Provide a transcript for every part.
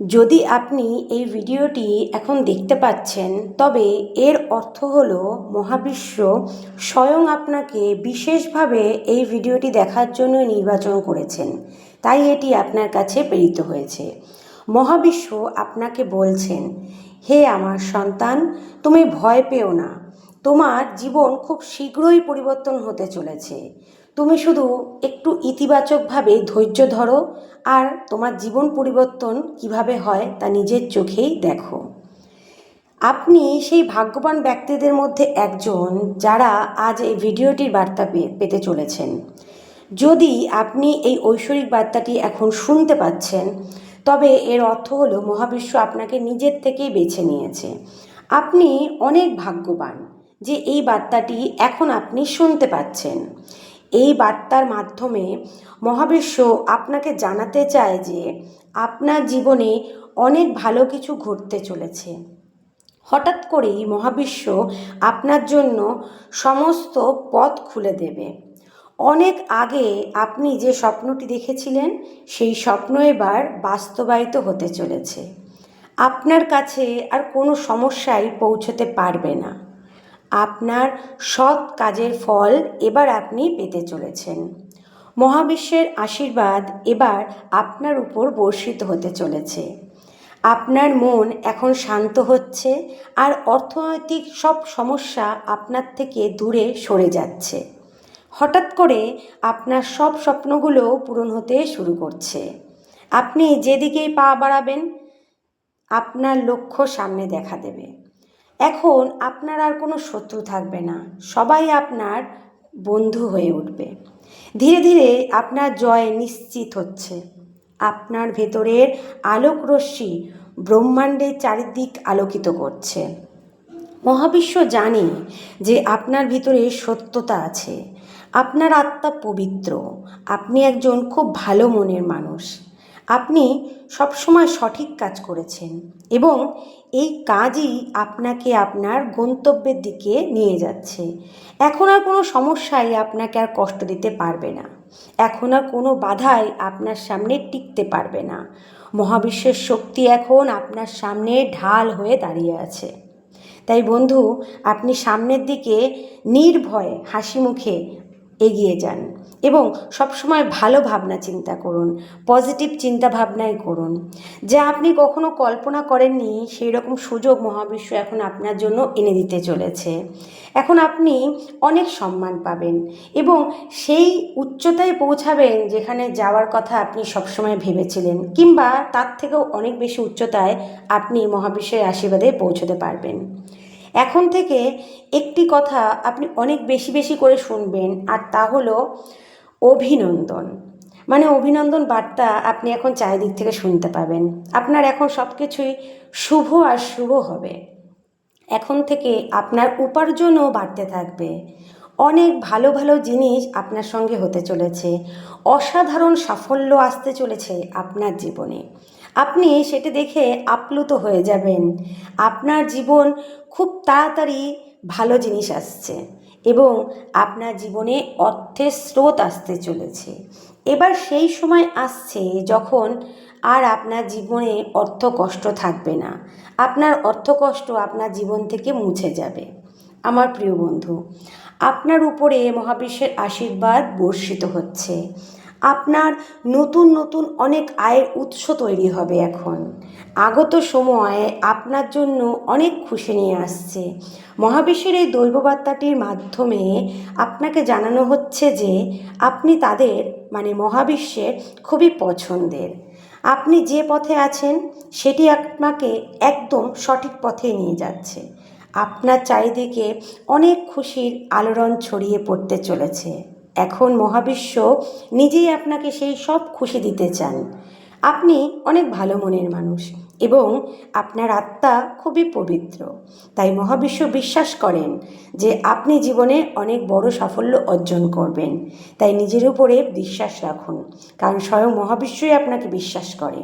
যদি আপনি এই ভিডিওটি এখন দেখতে পাচ্ছেন, তবে এর অর্থ হল মহাবিশ্ব স্বয়ং আপনাকে বিশেষভাবে এই ভিডিওটি দেখার জন্য নির্বাচন করেছেন। তাই এটি আপনার কাছে প্রেরিত হয়েছে। মহাবিশ্ব আপনাকে বলছেন, হে আমার সন্তান, তুমি ভয় পেও না। তোমার জীবন খুব শীঘ্রই পরিবর্তন হতে চলেছে। তুমি শুধু একটু ইতিবাচকভাবে ধৈর্য ধরো আর তোমার জীবন পরিবর্তন কীভাবে হয় তা নিজের চোখেই দেখো। আপনি সেই ভাগ্যবান ব্যক্তিদের মধ্যে একজন যারা আজ এই ভিডিওটির বার্তা পেতে চলেছেন। যদি আপনি এই ঐশ্বরিক বার্তাটি এখন শুনতে পাচ্ছেন, তবে এর অর্থ হলো মহাবিশ্ব আপনাকে নিজের থেকেই বেছে নিয়েছে। আপনি অনেক ভাগ্যবান যে এই বার্তাটি এখন আপনি শুনতে পাচ্ছেন। এই বার্তার মাধ্যমে মহাবিশ্ব আপনাকে জানাতে চায় যে আপনার জীবনে অনেক ভালো কিছু ঘটতে চলেছে। হঠাৎ করেই মহাবিশ্ব আপনার জন্য সমস্ত পথ খুলে দেবে। অনেক আগে আপনি যে স্বপ্নটি দেখেছিলেন, সেই স্বপ্ন এবার বাস্তবায়িত হতে চলেছে। আপনার কাছে আর কোনো সমস্যাই পৌঁছতে পারবে না। আপনার সৎ কাজের ফল এবার আপনি পেতে চলেছেন। মহাবিশ্বের আশীর্বাদ এবার আপনার উপর বর্ষিত হতে চলেছে। আপনার মন এখন শান্ত হচ্ছে আর অর্থনৈতিক সব সমস্যা আপনার থেকে দূরে সরে যাচ্ছে। হঠাৎ করে আপনার সব স্বপ্নগুলো পূরণ হতে শুরু করছে। আপনি যেদিকেই পা বাড়াবেন, আপনার লক্ষ্য সামনে দেখা দেবে। এখন আপনার আর কোনো শত্রু থাকবে না। সবাই আপনার বন্ধু হয়ে উঠবে। ধীরে ধীরে আপনার জয় নিশ্চিত হচ্ছে। আপনার ভেতরের আলোক রশ্মি ব্রহ্মাণ্ডের চারিদিক আলোকিত করছে। মহাবিশ্ব জানে যে আপনার ভিতরে সত্যতা আছে। আপনার আত্মা পবিত্র। আপনি একজন খুব ভালো মনের মানুষ। আপনি সবসময় সঠিক কাজ করেছেন এবং এই কাজই আপনাকে আপনার গন্তব্যের দিকে নিয়ে যাচ্ছে। এখন আর কোনো সমস্যাই আপনাকে আর কষ্ট দিতে পারবে না। এখন আর কোনো বাধাই আপনার সামনে টিকতে পারবে না। মহাবিশ্বের শক্তি এখন আপনার সামনে ঢাল হয়ে দাঁড়িয়ে আছে। তাই বন্ধু, আপনি সামনের দিকে নির্ভয়ে হাসি মুখে এগিয়ে যান এবং সবসময় ভালো ভাবনা চিন্তা করুন পজিটিভ চিন্তা ভাবনাই করুন। যা আপনি কখনো কল্পনা করেননি, সেই রকম সুযোগ মহাবিশ্ব এখন আপনার জন্য এনে দিতে চলেছে। এখন আপনি অনেক সম্মান পাবেন এবং সেই উচ্চতায় পৌঁছাবেন যেখানে যাওয়ার কথা আপনি সবসময় ভেবেছিলেন কিংবা তার থেকেও অনেক বেশি উচ্চতায় আপনি মহাবিশ্বের আশীর্বাদে পৌঁছতে পারবেন। এখন থেকে একটি কথা আপনি অনেক বেশি বেশি করে শুনবেন, আর তা হলো অভিনন্দন। মানে অভিনন্দন বার্তা আপনি এখন চারিদিক থেকে শুনতে পাবেন। আপনার এখন সব কিছুই শুভ আর শুভ হবে। এখন থেকে আপনার উপার্জনও বাড়তে থাকবে। অনেক ভালো ভালো জিনিস আপনার সঙ্গে হতে চলেছে। অসাধারণ সাফল্য আসতে চলেছে আপনার জীবনে। আপনি সেটা দেখে আপ্লুত হয়ে যাবেন। আপনার জীবন খুব তাড়াতাড়ি ভালো জিনিস আসছে এবং আপনার জীবনে অর্থের স্রোত আসতে চলেছে। এবার সেই সময় আসছে যখন আর আপনার জীবনে অর্থ কষ্ট থাকবে না। আপনার অর্থ কষ্ট আপনার জীবন থেকে মুছে যাবে। আমার প্রিয় বন্ধু, আপনার উপরে মহাবিশ্বের আশীর্বাদ বর্ষিত হচ্ছে। আপনার নতুন নতুন অনেক আয়ের উৎস তৈরি হবে এখন। আগত সময়ে আপনার জন্য অনেক খুশি নিয়ে আসছে। মহাবিশ্বের এই দৈববার্তাটির মাধ্যমে আপনাকে জানানো হচ্ছে যে আপনি তাদের মানে মহাবিশ্বের, খুবই পছন্দের। আপনি যে পথে আছেন, সেটি আপনাকে একদম সঠিক পথে নিয়ে যাচ্ছে। আপনার চারিদিকে অনেক খুশির আলোড়ন ছড়িয়ে পড়তে চলেছে। এখন মহাবিশ্ব নিজেই আপনাকে সেই সব খুশি দিতে চান। আপনি অনেক ভালো মনের মানুষ এবং আপনার আত্মা খুবই পবিত্র। তাই মহাবিশ্ব বিশ্বাস করেন যে আপনি জীবনে অনেক বড় সাফল্য অর্জন করবেন। তাই নিজের উপরে বিশ্বাস রাখুন, কারণ স্বয়ং মহাবিশ্বই আপনাকে বিশ্বাস করে।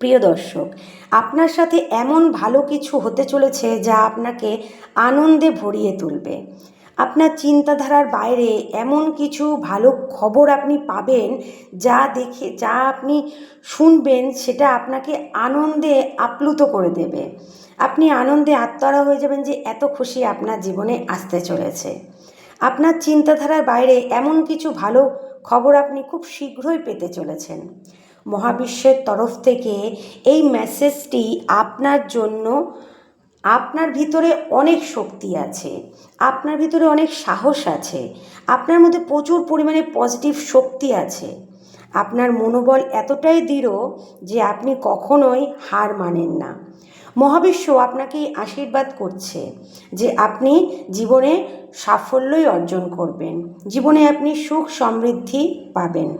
প্রিয় দর্শক, আপনার সাথে এমন ভালো কিছু হতে চলেছে যা আপনাকে আনন্দে ভরিয়ে তুলবে। আপনার চিন্তাধারার বাইরে এমন কিছু ভালো খবর আপনি পাবেন যা দেখে, যা আপনি শুনবেন সেটা আপনাকে আনন্দে আপ্লুত করে দেবে। আপনি আনন্দে আত্মহারা হয়ে যাবেন যে এত খুশি আপনার জীবনে আসতে চলেছে। আপনার চিন্তাধারার বাইরে এমন কিছু ভালো খবর আপনি খুব শীঘ্রই পেতে চলেছেন। মহাবিশ্বের তরফ থেকে এই মেসেজটি আপনার জন্য আপনার ভিতরে অনেক শক্তি আছে, আপনার ভিতরে অনেক সাহস আছে, আপনার মধ্যে প্রচুর পরিমাণে পজিটিভ শক্তি আছে। আপনার মনোবল এতটাই দৃঢ় যে আপনি কখনোই হার মানেন না। মহাবিশ্ব আপনাকে আশীর্বাদ করছে যে আপনি জীবনে সাফল্যই অর্জন করবেন, জীবনে আপনি সুখ সমৃদ্ধি পাবেন।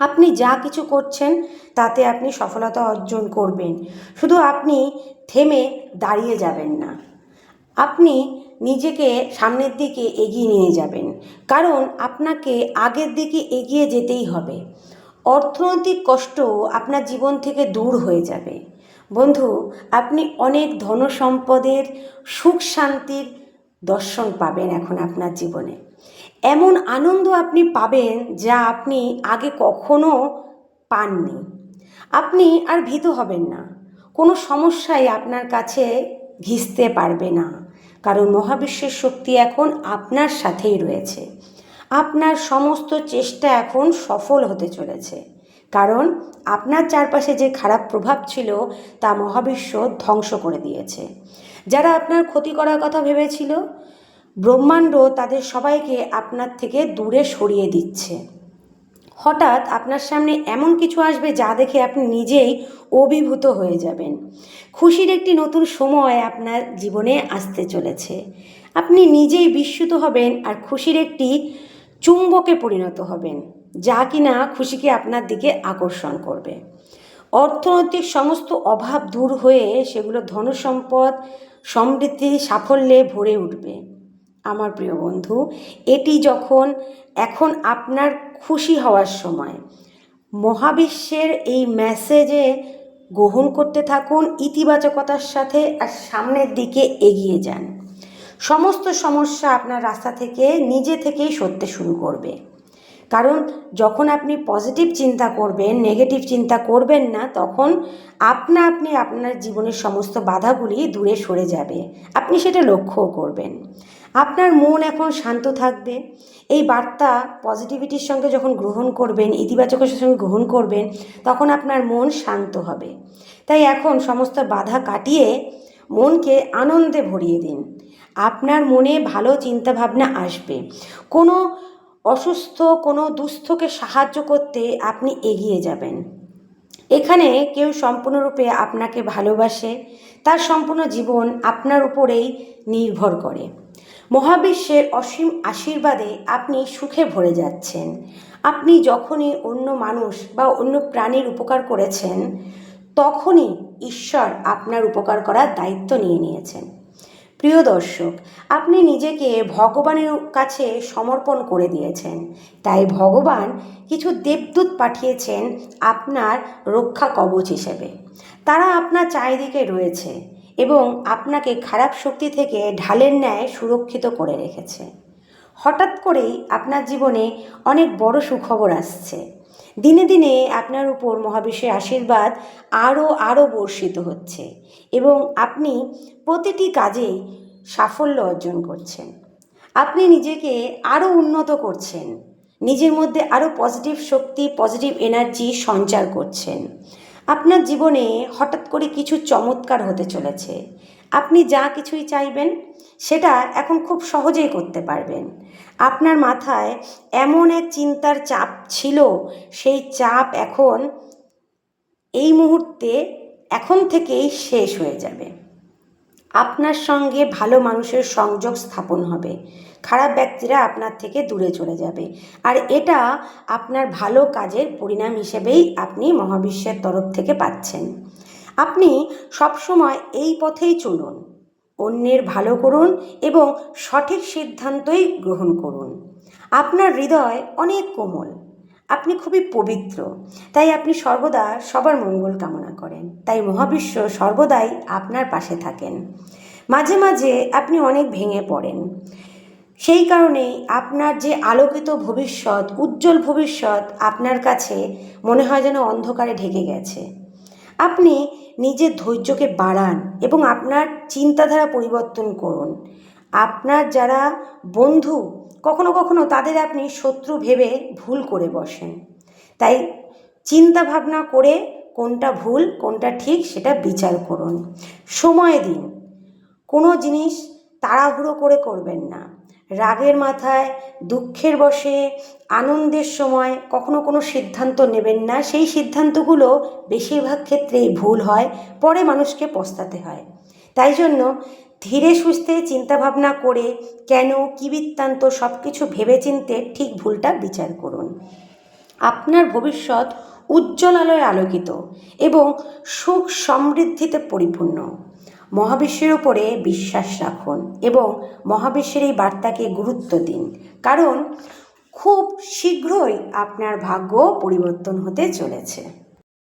আপনি যা কিছু করছেন তাতে আপনি সফলতা অর্জন করবেন। শুধু আপনি থেমে দাঁড়িয়ে যাবেন না। আপনি নিজেকে সামনের দিকে এগিয়ে নিয়ে যাবেন, কারণ আপনাকে আগের দিকে এগিয়ে যেতেই হবে। অর্থনৈতিক কষ্ট আপনার জীবন থেকে দূর হয়ে যাবে। বন্ধু, আপনি অনেক ধনসম্পদের সুখ শান্তির দর্শন পাবেন এখন আপনার জীবনে। এমন আনন্দ আপনি পাবেন যা আপনি আগে কখনো পাননি। আপনি আর ভীত হবেন না। কোনো সমস্যাই আপনার কাছে ঘিসতে পারবে না। কারণ মহাবিশ্বের শক্তি এখন আপনার সাথেই রয়েছে। আপনার সমস্ত চেষ্টা এখন সফল হতে চলেছে। কারণ আপনার চারপাশে যে খারাপ প্রভাব ছিল, তা মহাবিশ্ব ধ্বংস করে দিয়েছে। যারা আপনার ক্ষতি করার কথা ভেবেছিল, ব্রহ্মাণ্ড তাদের সবাইকে আপনার থেকে দূরে সরিয়ে দিচ্ছে। হঠাৎ আপনার সামনে এমন কিছু আসবে যা দেখে আপনি নিজেই অভিভূত হয়ে যাবেন। খুশির একটি নতুন সময় আপনার জীবনে আসতে চলেছে। আপনি নিজেই বিস্মিত হবেন আর খুশির একটি চুম্বকে পরিণত হবেন, যা কিনা খুশিকে আপনার দিকে আকর্ষণ করবে। অর্থনৈতিক সমস্ত অভাব দূর হয়ে সেগুলো ধনসম্পদ, সমৃদ্ধি, সাফল্যে ভরে উঠবে। আমার প্রিয় বন্ধু, এটি যখন, এখন আপনার খুশি হওয়ার সময়। মহাবিশ্বের এই মেসেজে গ্রহণ করতে থাকুন, ইতিবাচকতার সাথে আর সামনের দিকে এগিয়ে যান। সমস্ত সমস্যা আপনার রাস্তা থেকে, নিজে থেকেই সরতে শুরু করবে। কারণ যখন আপনি পজিটিভ চিন্তা করবেন নেগেটিভ চিন্তা করবেন না, তখন আপনা আপনি আপনার জীবনের সমস্ত বাধাগুলি দূরে সরে যাবে। আপনি সেটা লক্ষ্যও করবেন। আপনার মন এখন শান্ত থাকবে। এই বার্তা পজিটিভিটির সঙ্গে যখন গ্রহণ করবেন, ইতিবাচকের সঙ্গে গ্রহণ করবেন, তখন আপনার মন শান্ত হবে। তাই এখন সমস্ত বাধা কাটিয়ে মনকে আনন্দে ভরিয়ে দিন। আপনার মনে ভালো চিন্তাভাবনা আসবে। কোনো অসুস্থ কোনো দুস্থকে সাহায্য করতে আপনি এগিয়ে যাবেন। এখানে কেউ সম্পূর্ণরূপে আপনাকে ভালোবাসে, তার সম্পূর্ণ জীবন আপনার উপরেই নির্ভর করে। মহাবিশ্বের অসীম আশীর্বাদে আপনি সুখে ভরে যাচ্ছেন। আপনি যখনই অন্য মানুষ বা অন্য প্রাণীর উপকার করেছেন, তখনই ঈশ্বর আপনার উপকার করার দায়িত্ব নিয়ে নিয়েছেন। প্রিয় দর্শক, আপনি নিজেকে ভগবানের কাছে সমর্পণ করে দিয়েছেন। তাই ভগবান কিছু দেবদূত পাঠিয়েছেন আপনার রক্ষা কবচ হিসেবে। তারা আপনার চারিদিকে রয়েছে এবং আপনাকে খারাপ শক্তি থেকে ঢালের ন্যায় সুরক্ষিত করে রেখেছে। হঠাৎ করেই আপনার জীবনে অনেক বড় সুখবর আসছে। দিনে দিনে আপনার উপর মহাবিশ্বের আশীর্বাদ আরও আরও বর্ষিত হচ্ছে এবং আপনি প্রতিটি কাজে সাফল্য অর্জন করছেন। আপনি নিজেকে আরও উন্নত করছেন, নিজের মধ্যে আরও পজিটিভ শক্তি পজিটিভ এনার্জি সঞ্চার করছেন। আপনার জীবনে হঠাৎ করে কিছু চমৎকার হতে চলেছে। আপনি যা কিছুই চাইবেন, সেটা এখন খুব সহজেই করতে পারবেন। আপনার মাথায় এমন এক চিন্তার চাপ ছিল, সেই চাপ এখন এই মুহূর্তে এখন থেকেই শেষ হয়ে যাবে। আপনার সঙ্গে ভালো মানুষের সংযোগ স্থাপন হবে। খারাপ ব্যক্তিরা আপনার থেকে দূরে চলে যাবে। আর এটা আপনার ভালো কাজের পরিণাম হিসেবেই আপনি মহাবিশ্বের তরফ থেকে পাচ্ছেন। আপনি সবসময় এই পথেই চলুন। অন্যের ভালো করুন এবং সঠিক সিদ্ধান্তই গ্রহণ করুন। আপনার হৃদয় অনেক কোমল। আপনি খুবই পবিত্র। তাই আপনি সর্বদা সবার মঙ্গল কামনা করেন। তাই মহাবিশ্ব সর্বদাই আপনার পাশে থাকেন। মাঝে মাঝে আপনি অনেক ভেঙে পড়েন। সেই কারণেই আপনার যে আলোকিত ভবিষ্যৎ, উজ্জ্বল ভবিষ্যৎ আপনার কাছে মনে হয় যেন অন্ধকারে ঢেকে গেছে। আপনি নিজের ধৈর্যকে বাড়ান এবং আপনার চিন্তাধারা পরিবর্তন করুন। আপনার যারা বন্ধু, কখনো কখনো তাদের আপনি শত্রু ভেবে ভুল করে বসেন। তাই চিন্তা ভাবনা করে কোনটা ভুল, কোনটা ঠিক সেটা বিচার করুন। সময় দিন। কোনো জিনিস তাড়াহুড়ো করে করবেন না। রাগের মাথায়, দুঃখের বশে, আনন্দের সময় কখনো কোনো সিদ্ধান্ত নেবেন না। সেই সিদ্ধান্তগুলো বেশিরভাগ ক্ষেত্রেই ভুল হয়, পরে মানুষকে পস্তাতে হয়। তাই জন্য ধীরে সুস্থে চিন্তাভাবনা করে কেন, কী বৃত্তান্ত সব কিছু ভেবেচিন্তে ঠিক ভুলটা বিচার করুন। আপনার ভবিষ্যৎ উজ্জ্বল আলোয় আলোকিত এবং সুখ সমৃদ্ধিতে পরিপূর্ণ। মহাবিশ্বের উপরে বিশ্বাস রাখুন এবং মহাবিশ্বের এই বার্তাকে গুরুত্ব দিন। কারণ খুব শীঘ্রই আপনার ভাগ্য পরিবর্তন হতে চলেছে।